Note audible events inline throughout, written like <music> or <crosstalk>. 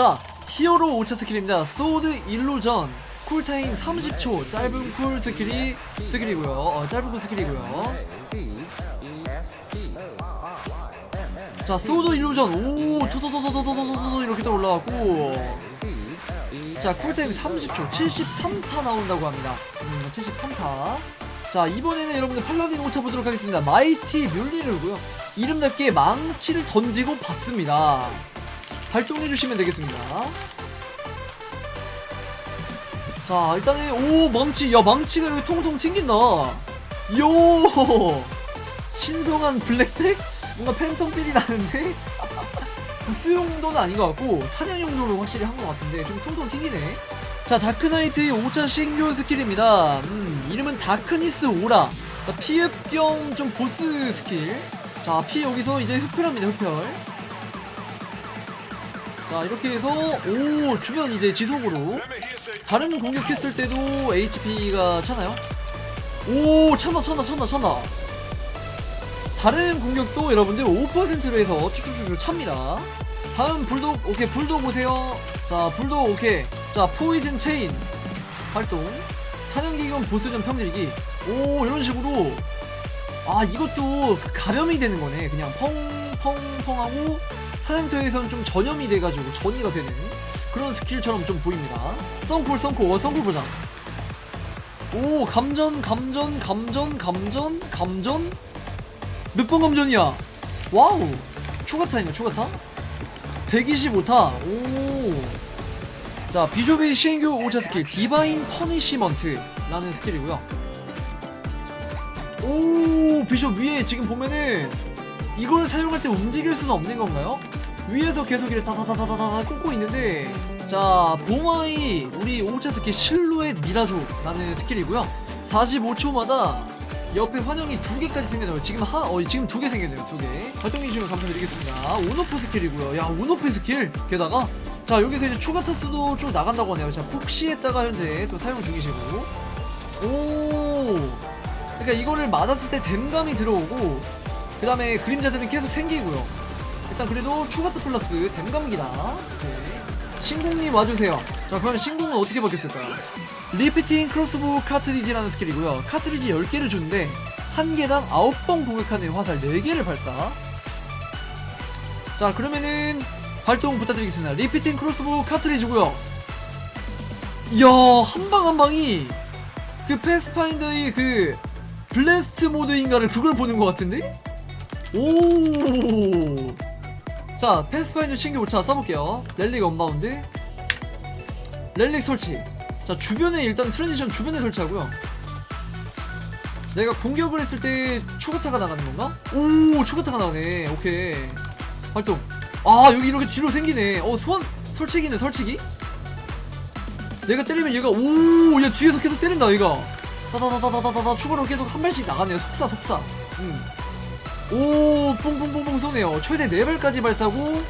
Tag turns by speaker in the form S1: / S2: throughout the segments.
S1: 자 히어로 5차 스킬입니다. 소드 일루전. 쿨타임 30초. 짧은 쿨 스킬이 스킬이고요. 어, 짧은 쿨 스킬이고요. 자 소드 일루전. 오 토도도도도도도도 이렇게 또 올라왔고. 자 쿨타임 30초. 73타 나온다고 합니다. 음 73타. 자 이번에는 여러분들 팔라딘 5차 보도록 하겠습니다. 마이티 뮬리르고요. 이름답게 망치를 던지고 받습니다 발동해 주시면 되겠습니다. 자 일단은 오 망치. 야 망치가 이렇게 통통 튕긴다. 요! 신성한 블랙잭? 뭔가 팬텀 필이 나는데? <laughs> 수용도는 아닌 것 같고 사냥 용도로 확실히 한 것 같은데 좀 통통 튕기네. 자 다크나이트의 5차 신규 스킬입니다. 음, 이름은 다크니스 오라. 자, 피흡 겸 좀 보스 스킬. 자 피 여기서 이제 흡혈합니다 흡혈 자 이렇게 해서 오 주변 이제 지속으로. 다른 공격했을 때도 HP가 차나요? 오 찬다 찬다 찬다 찬다 다른 공격도 여러분들 5%로 해서 쭉쭉쭉 찹니다. 다음 불독 오케이 불독 보세요. 자 불독 오케이. 자 포이즌 체인 활동. 사냥기금 보스전 평들기. 오 이런 식으로. 아 이것도 그 감염이 되는 거네. 그냥 펑펑펑 하고 사냥터에서는 좀 전염이 돼가지고 전이가 되는 그런 스킬처럼 좀 보입니다. 썬콜 썬콜 어 썬콜 보자. 오 감전 감전 감전 감전 감전. 몇 번 감전이야? 와우. 추가타인가 추가타? 125타. 오자 비숍의 신규 5차 스킬 디바인 퍼니시먼트라는 스킬이고요. 오 비숍 위에 지금 보면은 이걸 사용할 때 움직일 수는 없는 건가요? 위에서 계속 이렇게 다다다다다다 꽂고 있는데 자 봉화이 우리 5차 스킬 실루엣 미라조라는 스킬이고요. 45초마다 옆에 환영이 두 개까지 생겨나요. 지금 한, 어, 지금 두 개 생겼네요 두 개. 활동해주시면 감사드리겠습니다. 온오프 스킬이고요. 야 온오프 스킬! 게다가 자 여기서 이제 추가 타수도 쭉 나간다고 하네요. 자 폭시에다가 현재 또 사용 중이시고. 오! 그러니까 이거를 맞았을 때 댐감이 들어오고 그 다음에 그림자들은 계속 생기고요 일단 그래도 추가트 플러스 댐감기다. 네. 신궁님 와주세요. 자 그러면 신궁은 어떻게 바뀌었을까요? 리피팅 크로스보 카트리지라는 스킬이고요. 카트리지 10개를 주는데 한 개당 9번 공격하는 화살 4개를 발사. 자 그러면은 발동 부탁드리겠습니다. 리피팅 크로스보 카트리지고요. 이야 한 방 한 방이 그 패스파인더의 그 블래스트 모드인가를 그걸 보는 것 같은데? 오. 자, 패스파인더 신규 5차 써볼게요. 렐릭 언바운드. 렐릭 설치. 자, 주변에 일단 트랜지션 주변에 설치하고요. 내가 공격을 했을 때 추가타가 나가는 건가? 오, 추가타가 나가네. 오케이. 활동. 아, 여기 이렇게 뒤로 생기네. 어, 소환, 설치기네, 설치기? 내가 때리면 얘가, 오, 얘 뒤에서 계속 때린다, 얘가. 다다다다다다다 추가로 계속 한 발씩 나가네요. 속사 속사. 음. 오 뽕뽕뽕뽕 쏘네요. 최대 4발까지 발사고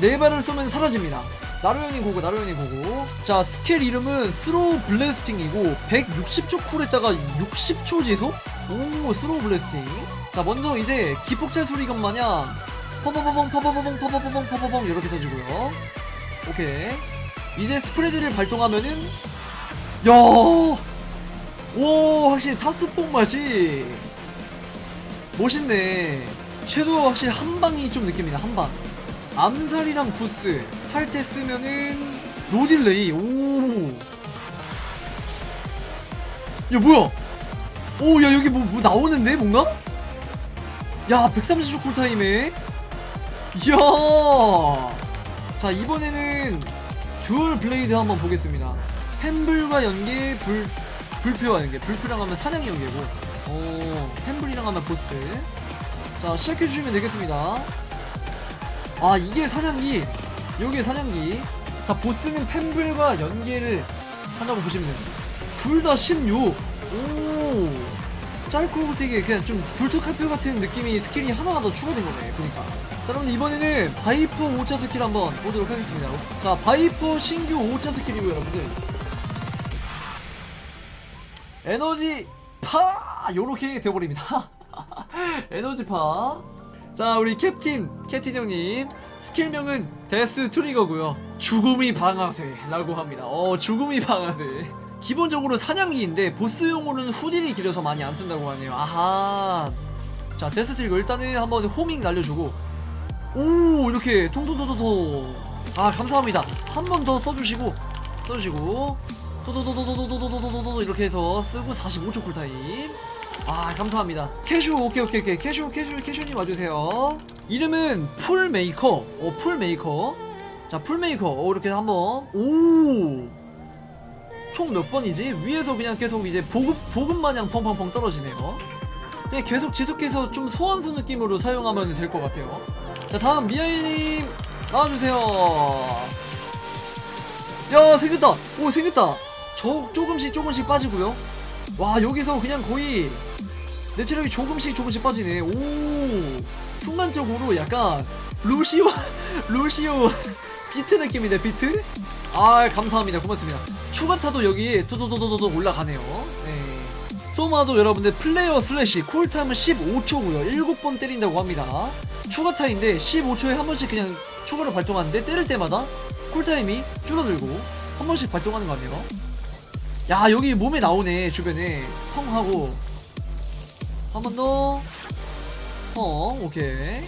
S1: 4발을 쏘면 사라집니다. 나루현이 고고 나루현이 고고 자 스킬 이름은 스로우 블래스팅이고 160초 쿨에다가 60초 지속? 오 스로우 블래스팅 자 먼저 이제 기폭찰 소리것 마냥 퍼버버벙 퍼버버벙 퍼버버벙 퍼버벙 이렇게 터지고요 오케이 이제 스프레드를 발동하면은 야오 확실히 타스뽕 맛이 멋있네. 섀도우 확실히 한 방이 좀 느낍니다 한방. 암살이랑 부스. 할 때 쓰면은 노딜레이. 오야 뭐야? 오 야 여기 뭐, 뭐 나오는데 뭔가? 야 130초 쿨타임에. 이야! 자 이번에는 듀얼 블레이드 한번 보겠습니다. 햄블과 연계 불 불표와 연계. 불표랑 하면 사냥 연계고 오 햄블이랑 하면 보스. 자 시작해주시면 되겠습니다. 아 이게 사냥기. 요게 사냥기. 자 보스는 펜블과 연계를 한다고 보시면 됩니다. 둘 다 16. 오 짧고 되게 그냥 좀 불토카표 같은 느낌이 스킬이 하나가 더 추가된 거네 보니까. 자 여러분 이번에는 바이퍼 5차 스킬 한번 보도록 하겠습니다. 자 바이퍼 신규 5차 스킬이고요 여러분들. 에너지 파 요렇게 돼버립니다. <laughs> 에너지 파 자 우리 캡틴 캡틴 형님. 스킬명은 데스 트리거고요. 죽음이 방아쇠라고 합니다. 어 죽음이 방아쇠. 기본적으로 사냥기인데 보스용으로는 후딜이 길어서 많이 안 쓴다고 하네요. 아하. 자 데스 트리거 일단은 한번 호밍 날려주고. 오 이렇게 통통통통통. 아 감사합니다. 한 번 더 써주시고 써주시고. 도도도도도도도도도도도 이렇게 해서 쓰고 45초 쿨타임 아 감사합니다. 캐슈 오케이 오케이 오케이. 캐슈 캐슈 캐슈님 와주세요. 이름은 풀메이커. 어 풀메이커. 자 풀메이커. 어 이렇게 한번 오 총 몇 번이지? 위에서 그냥 계속 이제 보급 보급 마냥 펑펑펑 떨어지네요. 그냥 계속 지속해서 좀 소환수 느낌으로 사용하면 될 것 같아요. 자 다음 미아일님 나와주세요. 야 생겼다. 오 생겼다. 저 조금씩 조금씩 빠지고요. 와 여기서 그냥 거의 내 체력이 조금씩 조금씩 빠지네. 오 순간적으로 약간 루시오 <laughs> 루시오 비트 느낌이네 비트. 아 감사합니다. 고맙습니다. 추가타도 여기 도도도도도 올라가네요. 네. 소마도 여러분들 플레이어 슬래시 쿨타임은 15초고요. 7번 때린다고 합니다. 추가타인데 15초에 한 번씩 그냥 추가로 발동하는데 때릴 때마다 쿨타임이 줄어들고 한 번씩 발동하는 것 같네요. 야 여기 몸에 나오네 주변에. 펑 하고 한 번 더. 어, 오케이.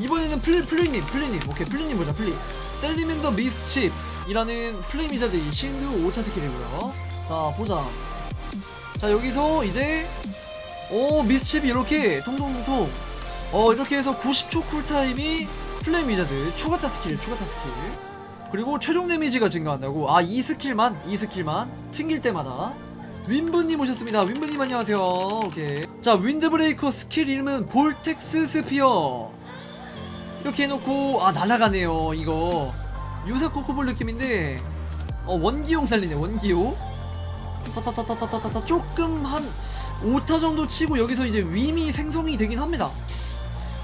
S1: 이번에는 플리, 플리님, 플리님. 오케이, 플리님 보자, 플리. 셀리맨더 미스칩 이라는 플레이 미자드 신규 5차 스킬이고요. 자, 보자. 자, 여기서 이제, 오, 미스칩이 이렇게, 통통통통. 어, 이렇게 해서 90초 쿨타임이 플레이 미자드 추가타 스킬, 추가타 스킬. 그리고 최종 데미지가 증가한다고. 아, 이 스킬만, 이 스킬만. 튕길 때마다. 윈브님 오셨습니다. 윈브님 안녕하세요. 오케이. 자, 윈드브레이커 스킬 이름은 볼텍스 스피어. 이렇게 해놓고 아 날아가네요. 이거 유사 코코볼 느낌인데 어 원기용 날리네. 원기용. 타타타타타타타 조금 한 5타 정도 치고 여기서 이제 윈이 생성이 되긴 합니다.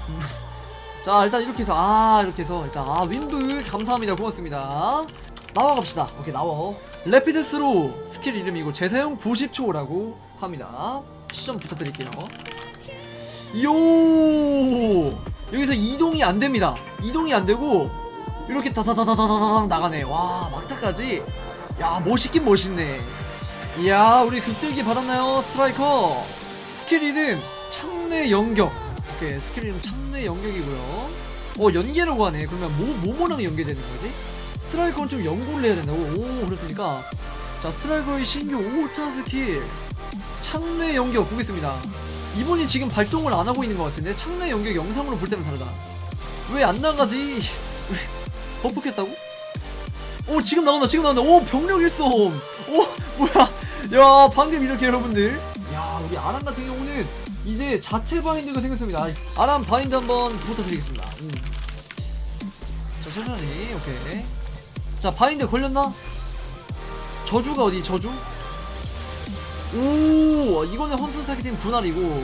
S1: <laughs> 자 일단 이렇게 해서 아 이렇게 해서 일단 아 윈브 감사합니다 고맙습니다 나와 갑시다 오케이 나와 레피드 스로 스킬 이름이고 재사용 90초라고 합니다. 시점 부탁드릴게요. 요! 여기서 이동이 안 됩니다. 이동이 안 되고 이렇게 다다다다다다당 나가네. 와 막타까지. 야 멋있긴 멋있네. 이야 우리 극들기 받았나요 스트라이커? 스킬 이름 창내 연격. 오케이 스킬 이름 창내 연격이고요. 어 연계라고 하네. 그러면 뭐 뭐뭐랑 연계되는 거지 스트라이커는 좀 연구를 해야 된다고? 오 그렇습니까? 자 스트라이커의 신규 5차 스킬. 창내 연격 보겠습니다. 이분이 지금 발동을 안 하고 있는 것 같은데 창내 연격 영상으로 볼 때는 다르다. 왜 안 나가지? <laughs> 왜 버프겠다고? 오 지금 나온다 지금 나온다. 오 병력 일som 오 뭐야. 야 방금 이렇게 여러분들. 야 우리 아람 같은 경우는 이제 자체 바인드가 생겼습니다. 아람 바인드 한번 부탁드리겠습니다. 음. 자 천천히. 오케이 자 바인드 걸렸나? 저주가 어디 저주? 오 이거는 험슨 타겟팅 분할이고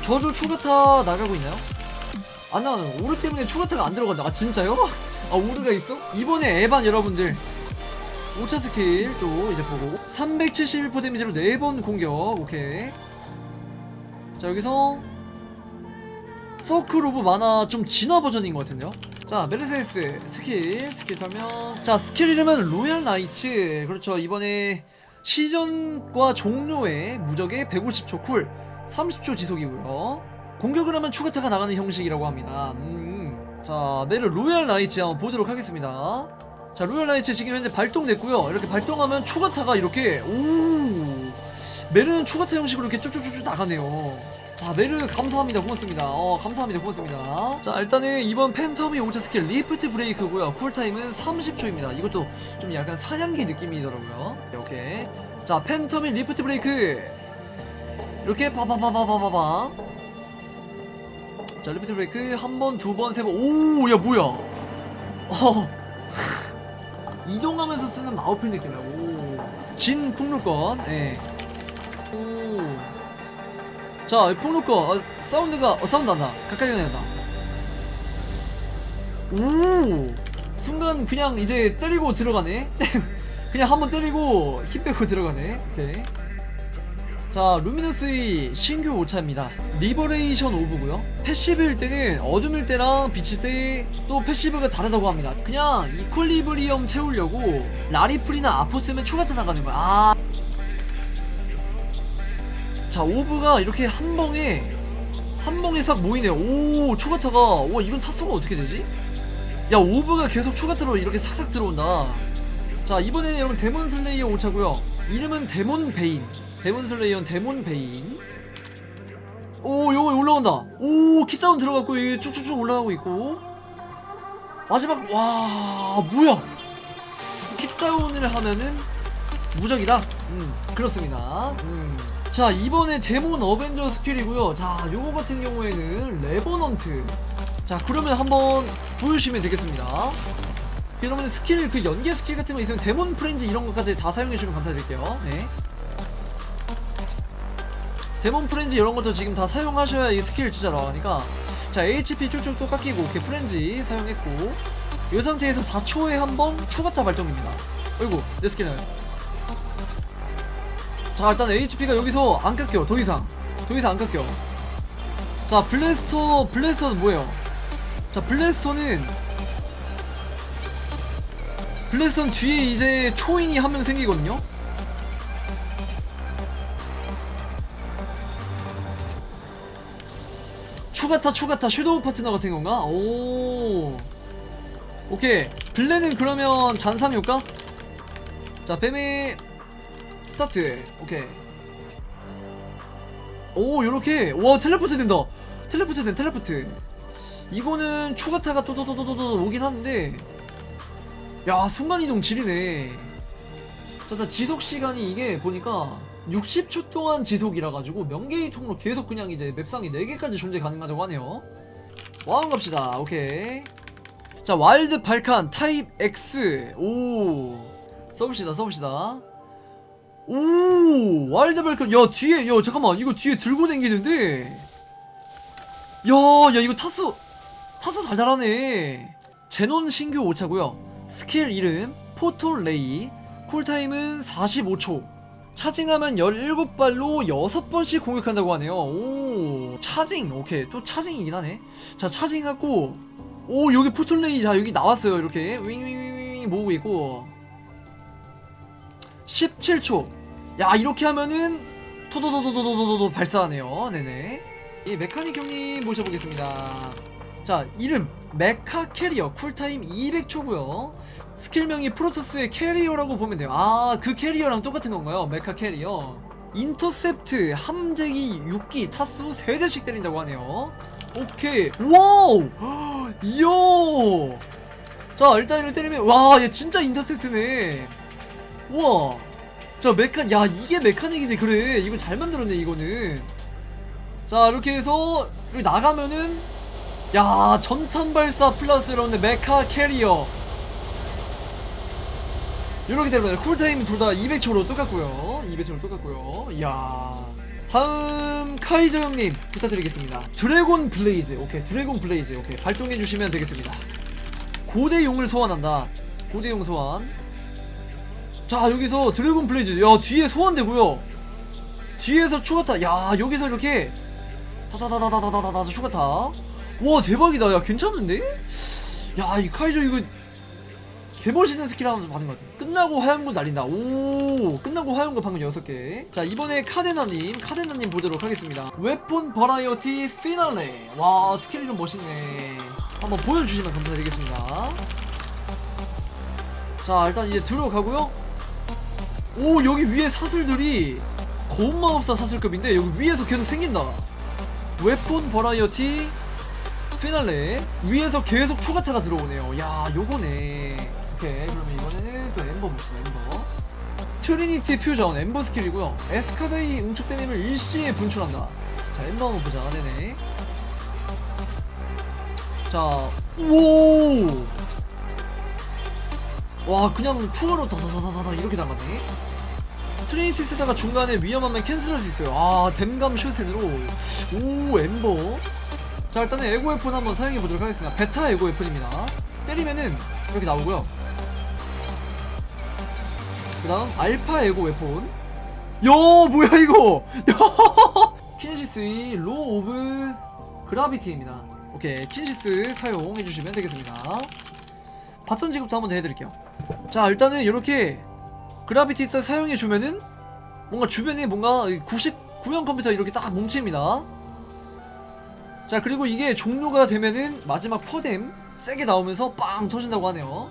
S1: 저주 추가타 나가고 있나요? 안 나가는 오르 때문에 추가타가 안 들어간다 아 진짜요? <laughs> 아 오르가 있어? 이번에 에반 여러분들 5차 스킬 또 이제 보고 371% 데미지로 4번 공격 오케이 자 여기서 서클 오브 마나 좀 진화 버전인 것 같은데요 자 메르세스 스킬 스킬 설명. 자 스킬 이름은 로얄 나이츠. 그렇죠. 이번에 시전과 종료에 무적의 150초 쿨 30초 지속이고요. 공격을 하면 추가타가 나가는 형식이라고 합니다. 음. 자 메르 로얄 나이츠 한번 보도록 하겠습니다. 자 로얄 나이츠 지금 현재 발동됐고요. 이렇게 발동하면 추가타가 이렇게 오! 메르는 추가타 형식으로 이렇게 쭉쭉쭉 나가네요 자 메르 감사합니다. 고맙습니다. 어 감사합니다. 고맙습니다. 자 일단은 이번 팬텀의 5차 스킬 리프트 브레이크고요. 쿨타임은 30초입니다. 이것도 좀 약간 사냥기 느낌이더라고요. 네, 오케이. 자 팬텀의 리프트 브레이크. 이렇게 바바바바바바바. 자 리프트 브레이크 한 번 두 번 세 번. 오 야 뭐야? 어. <laughs> 이동하면서 쓰는 마우필 느낌이야. 오진 폭로권. 예. 오. 자, 폭로커 어, 사운드가 어, 사운드 난다. 가까이 난다. 오, 순간 그냥 이제 때리고 들어가네. <laughs> 그냥 한번 때리고 힘 빼고 들어가네. 오케이. 자 루미너스의 신규 오차입니다 리버레이션 오브고요 패시브일 때는 어둠일 때랑 빛일 때 또 패시브가 다르다고 합니다 그냥 이퀄리브리엄 채우려고 라리플이나 아포스면 추가타 나가는 거야 아. 자 오브가 이렇게 한 방에 한 방에 싹 모이네 오 추가타가. 와 이건 타수가 어떻게 되지? 야 오브가 계속 추가타로 이렇게 싹싹 들어온다. 자 이번에는 여러분 데몬 슬레이어 5차고요. 이름은 데몬 베인. 데몬 슬레이어 데몬 베인. 오 요거 올라온다. 오 킥다운 들어갔고 이게 쭉쭉쭉 올라가고 있고. 마지막 와 뭐야? 킥다운을 하면은 무적이다. 음 그렇습니다. 음. 자 이번에 데몬 어벤져 스킬이고요 자 요거 같은 경우에는 레버넌트 자 그러면 한번 보여주시면 되겠습니다 그러면 스킬 그 연계 스킬 같은 거 있으면 데몬 프렌즈 이런 것까지 다 사용해 주시면 감사드릴게요. 네. 데몬 프렌즈 이런 것도 지금 다 사용하셔야 이 스킬 진짜 나가니까 자 HP 쭉쭉 또 깎이고 오케이 프렌즈 사용했고 이 상태에서 4초에 한 번 추가타 발동입니다. 어이구 내 스킬은 자 일단 HP가 여기서 안 깎여 더 이상 더 이상 안 깎여 자 블래스터 블래스터는 뭐예요? 자 블래스터는 블레선 뒤에 이제 초인이 한 명 생기거든요. 추가타 추가타 섀도우 파트너 같은 건가? 오. 오케이. 블레는 그러면 잔상 효과? 자, 뱀의 스타트. 오케이. 오, 요렇게. 와, 텔레포트 된다. 텔레포트 된 텔레포트. 이거는 추가타가 또또또또또 오긴 하는데 야 순간이동 지리네 자, 지속 시간이 이게 보니까 60초 동안 지속이라 가지고 명계의 통로 계속 그냥 이제 맵상이 4개까지 존재 가능하다고 하네요 와운 갑시다 오케이 자 와일드 발칸 타입 X 오 써봅시다 써봅시다 오 와일드 발칸 야 뒤에 야 잠깐만. 이거 뒤에 들고 댕기는데? 야야 이거 타수 타수 달달하네. 제논 신규 5차고요. 스킬 이름 포톨 레이. 쿨타임은 45초. 차징하면 17발로 6번씩 공격한다고 하네요. 오 차징. 오케이. 또 차징이긴 하네. 자 차징하고 오 여기 포톨 레이. 자 여기 나왔어요. 이렇게. 윙윙윙윙 모으고 있고 17초. 야 이렇게 하면은 토도도도도도도도 발사하네요. 네네. 이 메카닉 형님 모셔보겠습니다. 자 이름. 메카 캐리어. 쿨타임 200초고요. 스킬명이 프로토스의 캐리어라고 보면 돼요. 아 그 캐리어랑 똑같은 건가요? 메카 캐리어. 인터셉트 함재기 6기 타수 3대씩 때린다고 하네요. 오케이. 와우! <gasps> 이야! 자 일단 이를 때리면 와 얘 진짜 인터셉트네 우와. 자 메카 야 이게 메카닉이지 그래. 이거 잘 만들었네 이거는. 자 이렇게 해서 여기 나가면은 야 전탄 발사 플러스 여러분들 메카 캐리어. 이렇게 되면 쿨타임 둘 다 200초로 똑같고요. 200초로 똑같고요. 이야. 다음 카이저 형님 부탁드리겠습니다. 드래곤 블레이즈. 오케이 드래곤 블레이즈. 오케이 발동해 주시면 되겠습니다. 고대 용을 소환한다. 고대 용 소환 자 여기서 드래곤 블레이즈. 야 뒤에 소환되고요. 뒤에서 추가타. 야 여기서 이렇게 다다다다다다다다 추가타. 와 대박이다. 야 괜찮은데? 야 이 카이저 이거 개멋있는 스킬 하나 받은 것 같아. 끝나고 화염구 날린다. 오 끝나고 화염구 방금 6개. 자 이번에 카데나님 카데나님 보도록 하겠습니다. 웨폰 버라이어티 피날레. 와 스킬 이름 멋있네. 한번 보여주시면 감사드리겠습니다. 자 일단 이제 들어가고요 오 여기 위에 사슬들이 고운마법사 사슬급인데 여기 위에서 계속 생긴다. 웨폰 버라이어티 피날레. 위에서 계속 추가타가 들어오네요. 야 요거네. 오케이 그러면 이번에는 또 엠버 봅시다 엠버. 트리니티 퓨전 엠버 스킬이고요. 에스카다이 응축된 힘을 일시에 분출한다. 자 엠버 한번 보자. 네네. 자 우와 와 그냥 추가로 다다다다다 이렇게 나가네 트레이스 쓰다가 중간에 위험하면 캔슬할 수 있어요. 아 댐감 슈센으로. 오 엠버 자 일단은 에고 웨폰 한번 사용해 보도록 하겠습니다. 베타 에고 웨폰입니다. 때리면은 이렇게 나오고요. 그 다음 알파 에고 웨폰. 야 뭐야 이거? <laughs> 야 키네시스의 로 오브 그라비티입니다. 오케이 키네시스 사용해 주시면 되겠습니다. 바톤 지급도 한번 더 해드릴게요. 자 일단은 이렇게 그라비티 딱 사용해 주면은 뭔가 주변에 뭔가 99형 컴퓨터 이렇게 딱 뭉칩니다 자 그리고 이게 종료가 되면은 마지막 퍼뎀 세게 나오면서 빵 터진다고 하네요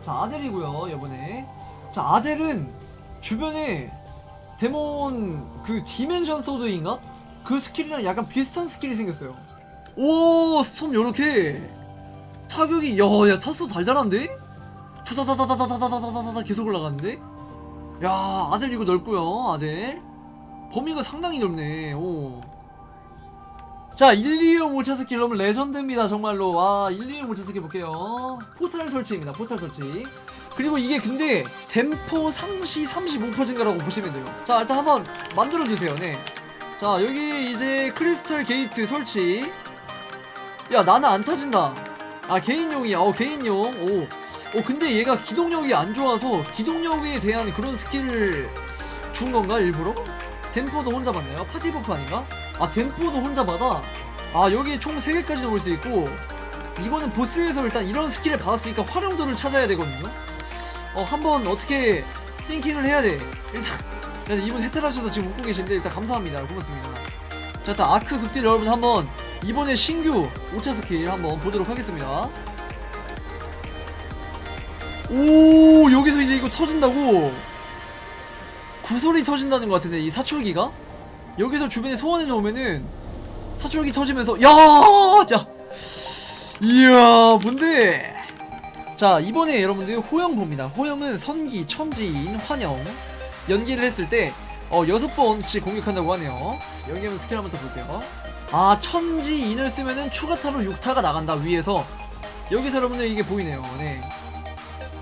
S1: 자 아델이고요 이번에 자 아델은 주변에 데몬 그 디멘션 소드인가? 그 스킬이랑 약간 비슷한 스킬이 생겼어요 오 스톰 요렇게 타격이 야야 타수 달달한데? 투다다다다다다다다다다 계속 올라가는데? 야 아델 이거 넓고요 아델 범위가 상당히 넓네 오. 자 1, 2용 5차 스킬 너무 레전드입니다 정말로. 와 1, 2용 5차 스킬 볼게요. 포탈 설치입니다 포탈 설치. 그리고 이게 근데 댐포 상시 35% 증가라고 보시면 돼요. 자 일단 한번 만들어주세요 네 자 여기 이제 크리스탈 게이트 설치. 야 나는 안 타진다. 아 개인용이야. 어 개인용. 오. 어 근데 얘가 기동력이 안 좋아서 기동력에 대한 그런 스킬을 준 건가 일부러? 댐포도 혼자 받나요? 파티 버프 아닌가? 아 댐포도 혼자 받아 아 여기 총 3개까지 넣을 수 있고 이거는 보스에서 일단 이런 스킬을 받았으니까 활용도를 찾아야 되거든요 어 한번 어떻게 띵킹을 해야 돼 일단 일단 이분 혜택하셔서 지금 웃고 계신데 일단 감사합니다 고맙습니다 자 일단 아크 극딜 여러분 한번 이번에 신규 5차 스킬 한번 보도록 하겠습니다 오 여기서 이제 이거 터진다고? 구sol이 터진다는 것 같은데 이 사출기가? 여기서 주변에 소환해 놓으면은 사출기 터지면서 야자. 이야 뭔데? 자 이번에 여러분들 호영 봅니다. 호영은 선기 천지인 환영. 연기를 했을 때 어, 여섯 번씩 공격한다고 하네요. 연기하면 스킬 한번 더 볼게요. 아 천지인을 쓰면은 추가타로 6타가 나간다 위에서. 여기서 여러분들 이게 보이네요. 네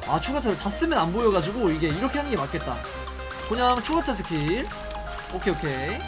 S1: 아 추가타를 다 쓰면 안 보여가지고 이게 이렇게 하는 게 맞겠다. 그냥 추가타 스킬. 오케이 오케이